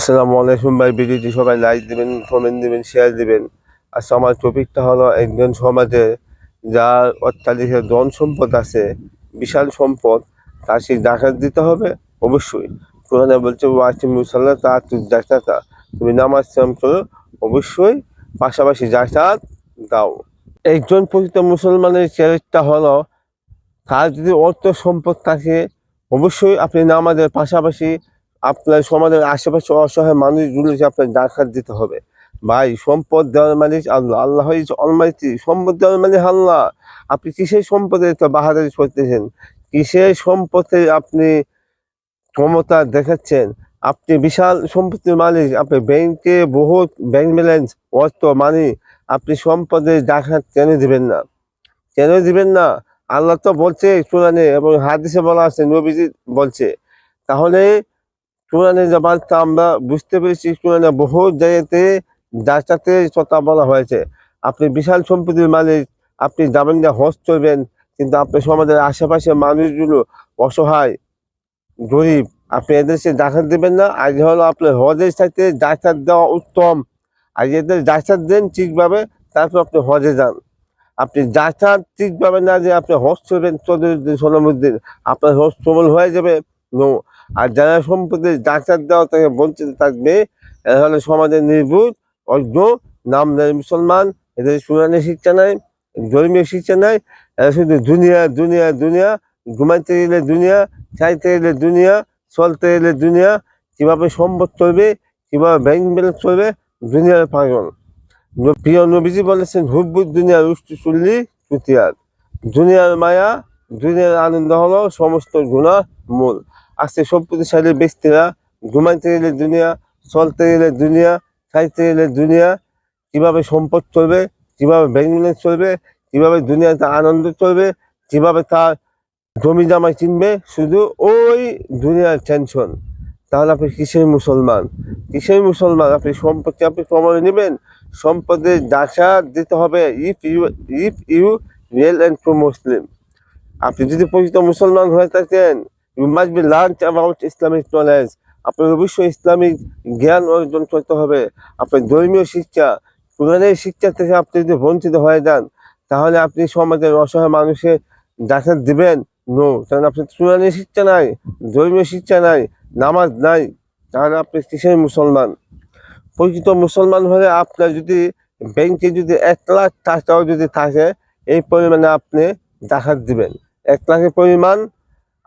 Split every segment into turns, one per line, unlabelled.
আসসালামু আলাইকুম ভাই ভিডিওটি সবাই লাইক দিবেন কমেন্ট দিবেন শেয়ার দেবেন। আচ্ছা আমার টপিকটা হলো একজন সমাজে যার অত্যাধিক ধন সম্পদ আছে, বিশাল সম্পদ, তার সেই জাকাত দিতে হবে? অবশ্যই। কোরআনে বলছে ওয়াসি মুসাল্লাহ তা তুমি নামাজ কালাম করো, অবশ্যই পাশাপাশি জাকাত দাও। একজন প্রকৃত মুসলমানের চরিত্রটা হলো, তার যদি অর্থ সম্পদ থাকে, অবশ্যই আপনি নামাজের পাশাপাশি আপনার সমাজের আশেপাশে অসহায় মানুষগুলোকে আপনার ডাকাত দিতে হবে। ভাই, সম্পদ দেওয়ার মালিক আল্লাহ। আল্লাহ হয়েছে অলমাইতি। সম্পদ দেওয়ার মালিক আল্লাহ। আপনি কিসের সম্পদে বাহাদারি করতেছেন? কিসের সম্পদে আপনি ক্ষমতা দেখাচ্ছেন? আপনি বিশাল সম্পত্তির মালিক। আপনি ব্যাংকে বহুত ব্যাংক ব্যালেন্স, অর্থ মানি আপনি সম্পদে ডাকাত কেন দিবেন না? কেন দিবেন না? আল্লাহ তো বলছে কোরআনে এবং হাদিসে বলা আছে, নবীজি বলছে। তাহলে কোরআনে বার্তা আমরা বুঝতে পেরেছি কোরআনে বহু জায়গাতে যাচাতে কথা বলা হয়েছে। আপনি বিশাল সম্পত্তির মালিক, আপনি যাবেন না, হজ চলবেন কিন্তু আপনার সমাজের আশেপাশে মানুষগুলো অসহায়, গরিব, আপনি এদের সে দেবেন না। আগে হলো আপনার হজের সাথে ডাক্তার দেওয়া উত্তম। আর এদের ডাক্তার দেন ঠিকভাবে, তারপর আপনি হজে যান। আপনি ডাক্তার ঠিকভাবে না যে আপনি হজ চলবেন চৌধুরী সোনামুদ্দিন, আপনার হজ সবল হয়ে যাবে। আর যারা সম্পত্তির ডাক্তার দেওয়া থেকে বঞ্চিত থাকবে, এরা হলো সমাজের নির্ভুল, অজ্ঞ নাম নেই মুসলমান, এদের সুরানি শিক্ষা নাই, ধর্মীয় শিক্ষা নাই, এরা শুধু দুনিয়া দুনিয়া দুনিয়া, ঘুমাইতে গেলে দুনিয়া, খাইতে গেলে দুনিয়া, চলতে গেলে দুনিয়া, কীভাবে সম্পদ চলবে, কীভাবে ব্যাংক ব্যালেন্স চলবে, দুনিয়ার পাগল। প্রিয় নবীজি বলেছেন হুব্বুদ দুনিয়ার উষ্টি চুল্লি চুতিয়ার দুনিয়ার মায়া, দুনিয়ার আনন্দ হলো সমস্ত গুণা মূল। আজকে সম্পত্তিশালী ব্যক্তিরা ঘুমাইতে গেলে দুনিয়া, চলতে গেলে দুনিয়া, খাইতে গেলে দুনিয়া, কীভাবে সম্পদ চলবে, কীভাবে ব্যাংক ব্যালেন্স চলবে, কীভাবে দুনিয়াতে আনন্দ চলবে, কীভাবে তার জমি জামাই কিনবে শুধু ওই দুনিয়ার টেনশন তাহলে আপনি কিসের মুসলমান? কিসের মুসলমান? আপনি সম্পত্তি আপনি প্রমাণ নেবেন? সম্পদের ডাকা দিতে হবে if you if you real and true Muslim আপনি যদি পরিচিত মুসলমান হয়ে থাকেন you must be learn about Islamic knowledge আপনার অবশ্যই ইসলামিক জ্ঞান অর্জন করতে হবে। আপনার ধর্মীয় শিক্ষা, কোরআনের শিক্ষা থেকে আপনি যদি বঞ্চিত হয়ে যান, তাহলে আপনি সমাজের অসহায় মানুষের ডাকাত দিবেন। নো কারণ আপনি কোরআনের শিক্ষা নাই, ধর্মীয় শিক্ষা নাই, নামাজ নাই, তাহলে আপনি কিসের মুসলমান? পরিচিত মুসলমান হলে আপনার যদি ব্যাংকে যদি এক লাখ টাকাও যদি থাকে, এই পরিমাণে আপনি ডাকাত দিবেন। এক লাখের পরিমাণ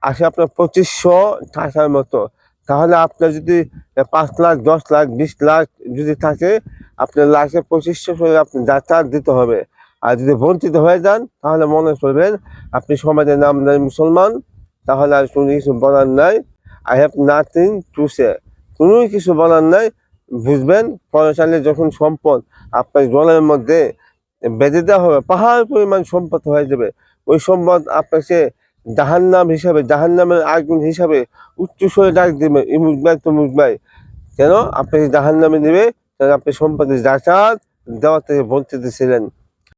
আসে আপনার পঁচিশশো টাকার মতো। তাহলে আপনার যদি পাঁচ লাখ, দশ লাখ, বিশ লাখ যদি থাকে, আপনার লাখে পঁচিশশো করে আপনি ডাক্তার দিতে হবে। আর যদি বঞ্চিত হয়ে যান, তাহলে মনে করবেন আপনি সমাজের নাম নেন মুসলমান, তাহলে আর কোনো কিছু বলার নাই। I have nothing to say কোনো কিছু বলার নাই, বুঝবেন? পয়সালে যখন সম্পদ আপনার জলের মধ্যে বেঁধে দেওয়া হবে, পাহাড় পরিমাণ সম্পদ হয়ে যাবে। ওই সম্পদ আপনাকে জাহান্নাম হিসাবে, জাহান্নামের আগুন হিসাবে উচ্চ স্বরে ডাক দেবে ইমুক ভাই তমুক ভাই কেন? আপনাকে জাহান্নামে নেবে কারণ আপনি সম্পদের জাকাত দেওয়া থেকে বঞ্চিত ছিলেন।